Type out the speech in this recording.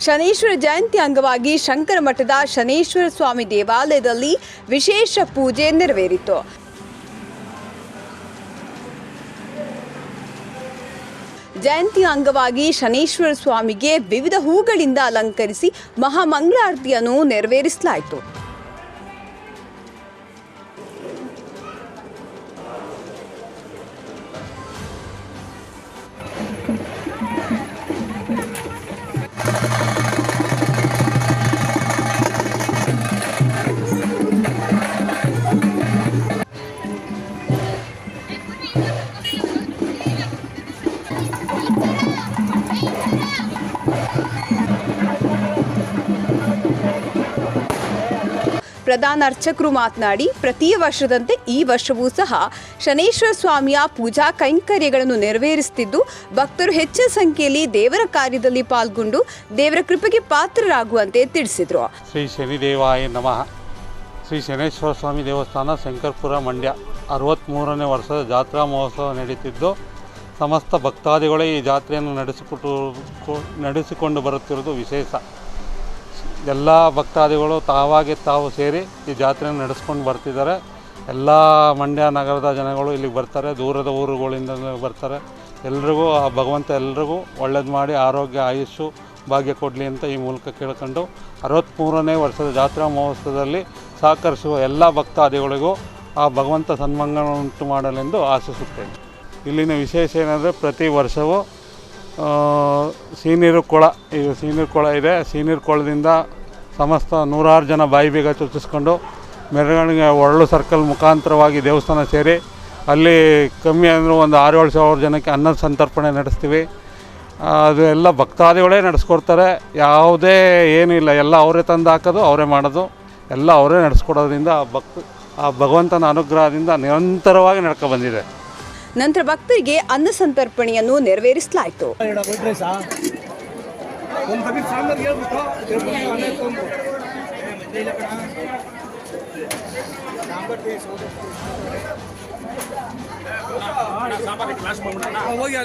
ಶನೇಶ್ವರ ಜಯಂತಿ ಅಂಗವಾಗಿ ಶಂಕರ ಮಠದ ಶನೇಶ್ವರ ಸ್ವಾಮಿ ದೇವಾಲಯದಲ್ಲಿ ವಿಶೇಷ ಪೂಜೆ ನೆರವೇರಿತು. ಜಯಂತಿ ಅಂಗವಾಗಿ ಶನೇಶ್ವರ ಸ್ವಾಮಿಗೆ ವಿವಿಧ ಹೂಗಳಿಂದ ಅಲಂಕರಿಸಿ ಮಹಾಮಂಗಳಾರತಿಯನ್ನು ನೆರವೇರಿಸಲಾಯಿತು. ಪ್ರಧಾನ ಅರ್ಚಕರು ಮಾತನಾಡಿ, ಪ್ರತಿ ವರ್ಷದಂತೆ ಈ ವರ್ಷವೂ ಸಹ ಶನೇಶ್ವರ ಸ್ವಾಮಿಯ ಪೂಜಾ ಕೈಂಕರ್ಯಗಳನ್ನು ನೆರವೇರಿಸುತ್ತಿದ್ದು, ಭಕ್ತರು ಹೆಚ್ಚಿನ ಸಂಖ್ಯೆಯಲ್ಲಿ ದೇವರ ಕಾರ್ಯದಲ್ಲಿ ಪಾಲ್ಗೊಂಡು ದೇವರ ಕೃಪೆಗೆ ಪಾತ್ರರಾಗುವಂತೆ ತಿಳಿಸಿದರು. ಶ್ರೀ ಶನಿದೇವಾಯ ನಮಃ. ಶ್ರೀ ಶನೇಶ್ವರ ಸ್ವಾಮಿ ದೇವಸ್ಥಾನ ಶಂಕರ್ಪುರ ಮಂಡ್ಯ. ಅರವತ್ತ್ಮೂರನೇ ವರ್ಷದ ಜಾತ್ರಾ ಮಹೋತ್ಸವ ನಡೀತಿದ್ದು ಸಮಸ್ತ ಭಕ್ತಾದಿಗಳೇ ಈ ಜಾತ್ರೆಯನ್ನು ನಡೆಸಿಕೊಟ್ಟು, ನಡೆಸಿಕೊಂಡು ಬರುತ್ತಿರುವುದು ವಿಶೇಷ. ಎಲ್ಲ ಭಕ್ತಾದಿಗಳು ತಾವಾಗಿ ತಾವು ಸೇರಿ ಈ ಜಾತ್ರೆಯನ್ನು ನಡೆಸ್ಕೊಂಡು ಬರ್ತಿದ್ದಾರೆ. ಎಲ್ಲ ಮಂಡ್ಯ ನಗರದ ಜನಗಳು ಇಲ್ಲಿಗೆ ಬರ್ತಾರೆ, ದೂರದ ಊರುಗಳಿಂದ ಬರ್ತಾರೆ. ಎಲ್ರಿಗೂ, ಆ ಭಗವಂತ ಎಲ್ರಿಗೂ ಒಳ್ಳೇದು ಮಾಡಿ ಆರೋಗ್ಯ ಆಯುಷ್ಯು ಭಾಗ್ಯ ಕೊಡಲಿ ಅಂತ ಈ ಮೂಲಕ ಕೇಳ್ಕೊಂಡು ಅರವತ್ತ್ಮೂರನೇ ವರ್ಷದ ಜಾತ್ರಾ ಮಹೋತ್ಸವದಲ್ಲಿ ಸಹಕರಿಸುವ ಎಲ್ಲ ಭಕ್ತಾದಿಗಳಿಗೂ ಆ ಭಗವಂತ ಸನ್ಮಂಗನ ಉಂಟು ಮಾಡಲೆಂದು ಆಶಿಸುತ್ತೇನೆ. ಇಲ್ಲಿನ ವಿಶೇಷ ಏನಂದರೆ ಪ್ರತಿ ವರ್ಷವೂ ಸೀನೀರು ಕೊಳ ಈಗ ಸೀನೀರು ಕೊಳ ಇದೆ. ಸೀನೀರು ಕೊಳದಿಂದ ಸಮಸ್ತ ನೂರಾರು ಜನ ಬಾಯಿ ಬೀಗ ಚುಚ್ಚಿಸ್ಕೊಂಡು ಮೆರವಣಿಗೆ ಒಳ್ಳು ಸರ್ಕಲ್ ಮುಖಾಂತರವಾಗಿ ದೇವಸ್ಥಾನ ಸೇರಿ ಅಲ್ಲಿ ಕಮ್ಮಿ ಅಂದರೂ ಒಂದು ಆರು ಏಳು ಸಾವಿರ ಜನಕ್ಕೆ ಅನ್ನ ಸಂತರ್ಪಣೆ ನಡೆಸ್ತೀವಿ. ಅದು ಎಲ್ಲ ಭಕ್ತಾದಿಗಳೇ ನಡೆಸ್ಕೊಡ್ತಾರೆ. ಯಾವುದೇ ಏನಿಲ್ಲ ಎಲ್ಲ ಅವರೇ ತಂದು ಹಾಕೋದು, ಅವರೇ ಮಾಡೋದು. ಎಲ್ಲ ಅವರೇ ನಡೆಸ್ಕೊಡೋದ್ರಿಂದ ಭಕ್ತ, ಆ ಭಗವಂತನ ಅನುಗ್ರಹದಿಂದ ನಿರಂತರವಾಗಿ ನಡ್ಕೊ ಬಂದಿದೆ. ನಂತರ ಭಕ್ತರಿಗೆ ಅನ್ನ ಸಂತರ್ಪಣೆಯನ್ನು ನೆರವೇರಿಸಲಾಯಿತು. ಹೋಗಿ